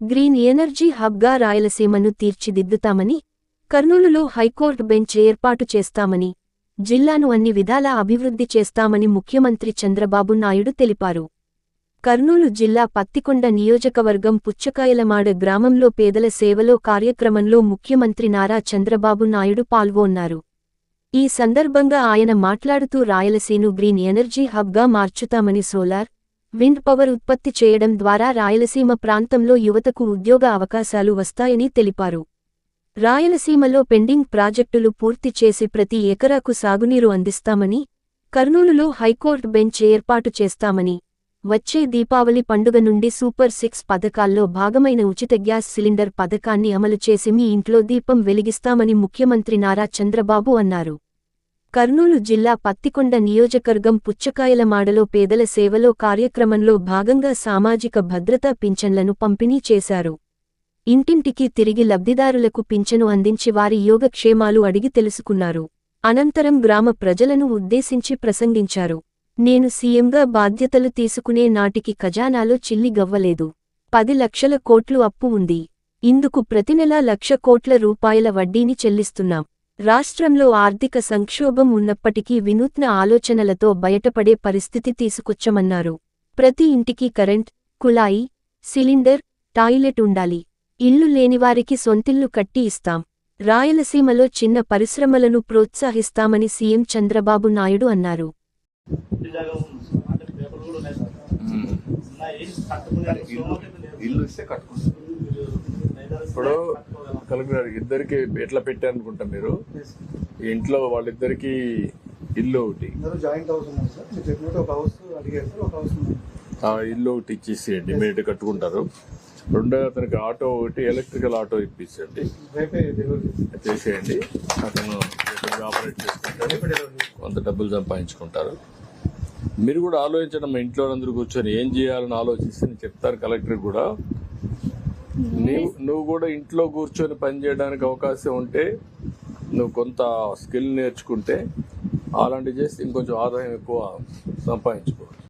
Green energy హబ్గా రాయలసీమను తీర్చిదిద్దుతామని కర్నూలులో హైకోర్టు బెంచ్ ఏర్పాటు చేస్తామని జిల్లాను అన్ని విధాలా అభివృద్ధి చేస్తామని ముఖ్యమంత్రి చంద్రబాబు నాయుడు తెలిపారు. కర్నూలు జిల్లా పత్తికొండ నియోజకవర్గం పుచ్చకాయలమాడ గ్రామంలో పేదల సేవలో కార్యక్రమంలో ముఖ్యమంత్రి నారా చంద్రబాబు నాయుడు పాల్గొన్నారు. ఈ సందర్భంగా ఆయన మాట్లాడుతూ రాయలసీను గ్రీన్ ఎనర్జీ హబ్గా మార్చుతామని సోలార్ విండ్ పవర్ ఉత్పత్తి చేయడం ద్వారా రాయలసీమ ప్రాంతంలో యువతకు ఉద్యోగ అవకాశాలు వస్తాయని తెలిపారు. రాయలసీమలో పెండింగ్ ప్రాజెక్టులు పూర్తి చేసి ప్రతి ఎకరాకు సాగునీరు అందిస్తామని కర్నూలులో హైకోర్టు బెంచ్ ఏర్పాటు చేస్తామని వచ్చే దీపావళి పండుగ నుండి సూపర్ సిక్స్ పథకాల్లో భాగమైన ఉచిత గ్యాస్ సిలిండర్ పథకాన్ని అమలు చేసి మీ ఇంట్లో దీపం వెలిగిస్తామని ముఖ్యమంత్రి నారా చంద్రబాబు అన్నారు. కర్నూలు జిల్లా పత్తికొండ నియోజకవర్గం పుచ్చకాయలమాడలో పేదల సేవలో కార్యక్రమంలో భాగంగా సామాజిక భద్రతా పింఛన్లను పంపిణీ చేశారు. ఇంటింటికి తిరిగి లబ్ధిదారులకు పింఛను అందించి వారి యోగక్షేమాలు అడిగి తెలుసుకున్నారు. అనంతరం గ్రామ ప్రజలను ఉద్దేశించి ప్రసంగించారు. నేను సీఎంగా బాధ్యతలు తీసుకునే నాటికి ఖజానాలో చిల్లి గవ్వలేదు. పది లక్షల కోట్లు అప్పు ఉంది. ఇందుకు ప్రతినెలా లక్ష కోట్ల రూపాయల వడ్డీని చెల్లిస్తున్నాం. రాష్ట్రంలో ఆర్థిక సంక్షోభం ఉన్నప్పటికీ వినూత్న ఆలోచనలతో బయటపడే పరిస్థితి తీసుకొచ్చమన్నారు. ప్రతి ఇంటికి కరెంట్ కుళాయి సిలిండర్ టాయిలెట్ ఉండాలి. ఇల్లు లేనివారికి సొంతిల్లు కట్టి ఇస్తాం. రాయలసీమలో చిన్న పరిశ్రమలను ప్రోత్సహిస్తామని సీఎం చంద్రబాబు నాయుడు అన్నారు. ఇల్లు ఇల్లు ఇస్తే కట్టుకుంటాం. ఇప్పుడు కలెక్టర్ ఇద్దరికి ఎట్లా పెట్టారనుకుంటా మీరు? ఈ ఇంట్లో వాళ్ళిద్దరికి ఇల్లు ఒకటి. అందరూ జాయింట్ హౌస్ ఉన్నారు సార్. మీరు చెప్పినట్టు ఒక హౌస్ అడిగారు సార్ ఒక హౌస్ ఉంది. ఆ ఇల్లు ఒకటి ఇచ్చేసేయండి ఇమీడియట్ కట్టుకుంటారు. రెండో అతనికి ఆటో ఒకటి ఎలక్ట్రికల్ ఆటో ఇప్పించండి చేసేయండి. అతను ఆపరేట్ చేసుకుంటాడు. కొంత డబ్బులు సంపాదించుకుంటారు. మీరు కూడా ఆలోచించడం మా ఇంట్లో అందరూ కూర్చొని ఏం చేయాలని ఆలోచిస్తే చెప్తారు కలెక్టర్ కూడా. నీవు నువ్వు కూడా ఇంట్లో కూర్చొని పని చేయడానికి అవకాశం ఉంటే నువ్వు కొంత స్కిల్ నేర్చుకుంటే అలాంటివి చేస్తే ఇంకొంచెం ఆదాయం ఎక్కువ సంపాదించుకో